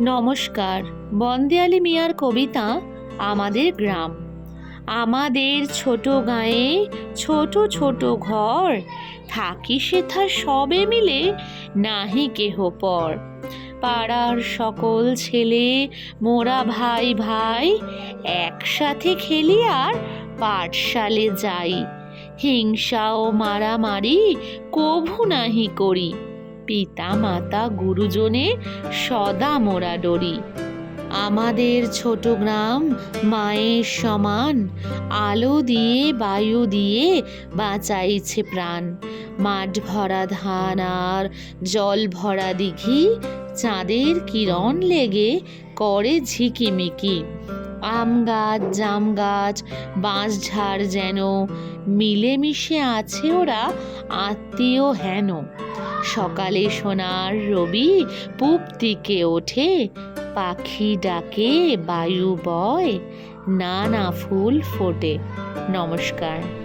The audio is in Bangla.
নমস্কার, বন্দেয়ালি মিয়ার কবিতা, আমাদের গ্রাম। আমাদের ছোট গায়ে ছোট ছোট ঘর, থাকি সেথা সবে মিলে নাহি কেহ পর। পাড়ার সকল ছেলে, মোরা ভাই ভাই, একসাথে খেলি আর পাঠশালে যাই। হিংসা ও মারামারি কভু নাহি করি। পিতা মাতা গুরুজনে সদা মোরা ডরি। আমাদের ছোট গ্রাম মায়ের সমান, আলো দিয়ে, বায়ু দিয়ে বাঁচাইছে প্রাণ। মাঠ ভরা ধান আর জল ভরা দিঘি, চাঁদের কিরণ লেগে করে ঝিকিমিকি। আম গাছ, জাম গাছ বাঁশঝাড় যেন মিলেমিশে আছে ওরা, আত্মীয় হেন। সকালে সোনার রবি পূব দিকে ওঠে পাখি ডাকে বায়ু বয় নানা ফুল ফোটে। নমস্কার।